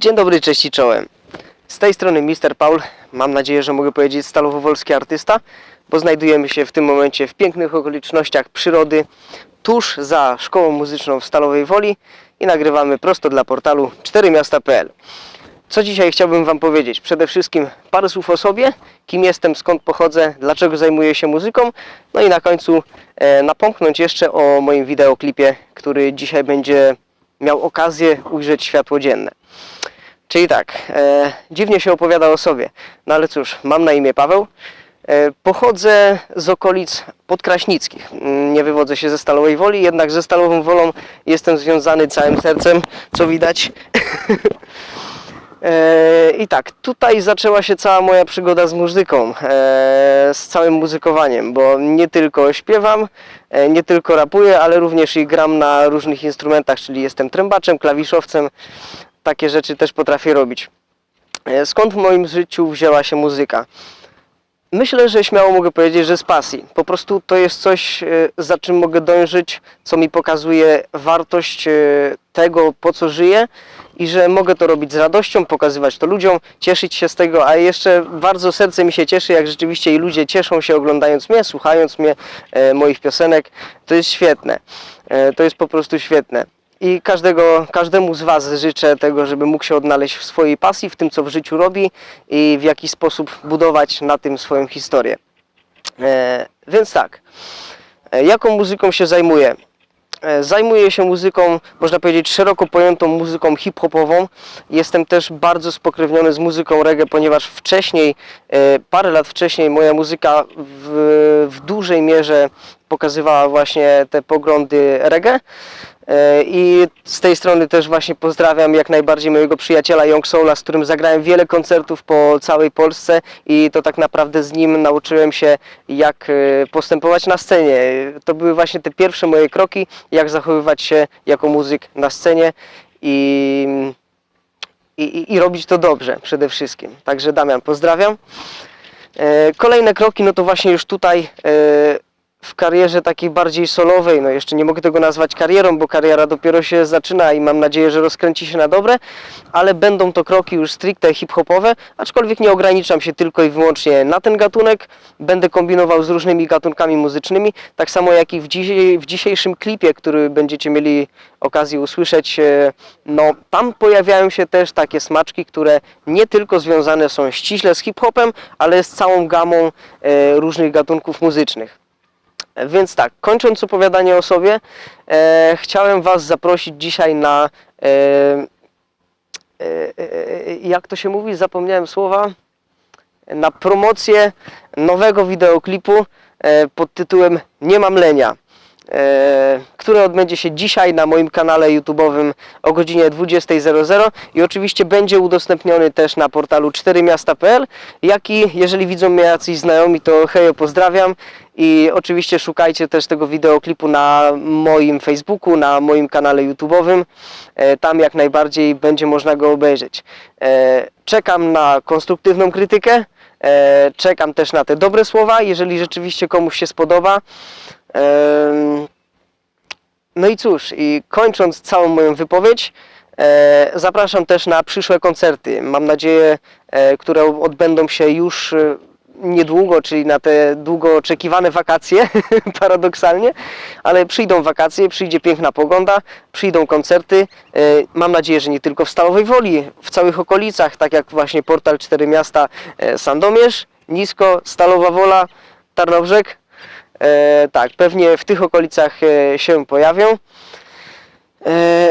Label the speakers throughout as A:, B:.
A: Dzień dobry, cześć i czołem. Z tej strony Mr. Paul. Mam nadzieję, że mogę powiedzieć stalowo-wolski artysta, bo znajdujemy się w tym momencie w pięknych okolicznościach przyrody, tuż za szkołą muzyczną w Stalowej Woli i nagrywamy prosto dla portalu 4miasta.pl. Co dzisiaj chciałbym Wam powiedzieć? Przede wszystkim parę słów o sobie, kim jestem, skąd pochodzę, dlaczego zajmuję się muzyką, no i na końcu e, napomknąć jeszcze o moim wideoklipie, który dzisiaj będzie miał okazję ujrzeć światło dzienne. Czyli tak, e, dziwnie się opowiada o sobie, no ale cóż, mam na imię Paweł. E, pochodzę z okolic podkraśnickich. Mm, Nie wywodzę się ze Stalowej Woli, jednak ze Stalową Wolą jestem związany całym sercem, co widać. E, I tak, tutaj zaczęła się cała moja przygoda z muzyką, e, z całym muzykowaniem, bo nie tylko śpiewam, e, nie tylko rapuję, ale również i gram na różnych instrumentach, czyli jestem trębaczem, klawiszowcem, takie rzeczy też potrafię robić. E, Skąd w moim życiu wzięła się muzyka? Myślę, że śmiało mogę powiedzieć, że z pasji. Po prostu to jest coś, e, za czym mogę dążyć, co mi pokazuje wartość e, tego, po co żyję i że mogę to robić z radością, pokazywać to ludziom, cieszyć się z tego, a jeszcze bardzo serce mi się cieszy, jak rzeczywiście i ludzie cieszą się oglądając mnie, słuchając mnie, moich piosenek. To jest świetne. To jest po prostu świetne. I każdego, każdemu z Was życzę tego, żeby mógł się odnaleźć w swojej pasji, w tym, co w życiu robi i w jaki sposób budować na tym swoją historię. E, więc tak, e, jaką muzyką się zajmuję? E, Zajmuję się muzyką, można powiedzieć, szeroko pojętą muzyką hip-hopową. Jestem też bardzo spokrewniony z muzyką reggae, ponieważ wcześniej, e, parę lat wcześniej, moja muzyka w, w dużej mierze pokazywała właśnie te poglądy reggae. E, I z tej strony też właśnie pozdrawiam jak najbardziej mojego przyjaciela Young Soula, z którym zagrałem wiele koncertów po całej Polsce i to tak naprawdę z nim nauczyłem się jak e, postępować na scenie. To były właśnie te pierwsze moje kroki, jak zachowywać się jako muzyk na scenie i, i, i- robić to dobrze przede wszystkim. Także Damian, pozdrawiam. E, Kolejne kroki, no to właśnie już tutaj w karierze takiej bardziej solowej, no jeszcze nie mogę tego nazwać karierą, bo kariera dopiero się zaczyna i mam nadzieję, że rozkręci się na dobre, ale będą to kroki już stricte hip-hopowe, aczkolwiek nie ograniczam się tylko i wyłącznie na ten gatunek, będę kombinował z różnymi gatunkami muzycznymi, tak samo jak i w, dzisiaj, w dzisiejszym klipie, który będziecie mieli okazję usłyszeć, e, no tam pojawiają się też takie smaczki, które nie tylko związane są ściśle z hip-hopem, ale z całą gamą e, różnych gatunków muzycznych. Więc tak, kończąc opowiadanie o sobie, e, chciałem Was zaprosić dzisiaj na. E, e, e, jak to się mówi? Zapomniałem słowa. Na promocję nowego wideoklipu e, pod tytułem Nie mam lenia. E, które odbędzie się dzisiaj na moim kanale YouTube'owym o godzinie 20.00 i oczywiście będzie udostępniony też na portalu 4miasta.pl, jak i jeżeli widzą mnie jacyś znajomi, to hejo, pozdrawiam i oczywiście szukajcie też tego wideoklipu na moim Facebooku, na moim kanale YouTube'owym, E, tam jak najbardziej będzie można go obejrzeć. E, Czekam na konstruktywną krytykę, czekam też na te dobre słowa, jeżeli rzeczywiście komuś się spodoba. No i cóż, i kończąc całą moją wypowiedź, e, zapraszam też na przyszłe koncerty. Mam nadzieję, e, które odbędą się już e, niedługo, czyli na te długo oczekiwane wakacje, paradoksalnie, ale przyjdą wakacje, przyjdzie piękna pogoda, przyjdą koncerty. E, mam nadzieję, że nie tylko w Stalowej Woli, w całych okolicach, tak jak właśnie portal Cztery Miasta e, Sandomierz, Nisko, Stalowa Wola, Tarnobrzeg. E, tak, pewnie w tych okolicach się pojawią.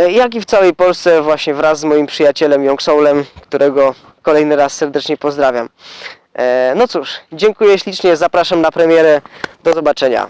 A: Jak i w całej Polsce właśnie wraz z moim przyjacielem Young Soulem, którego kolejny raz serdecznie pozdrawiam. E, no cóż, dziękuję ślicznie, zapraszam na premierę. Do zobaczenia.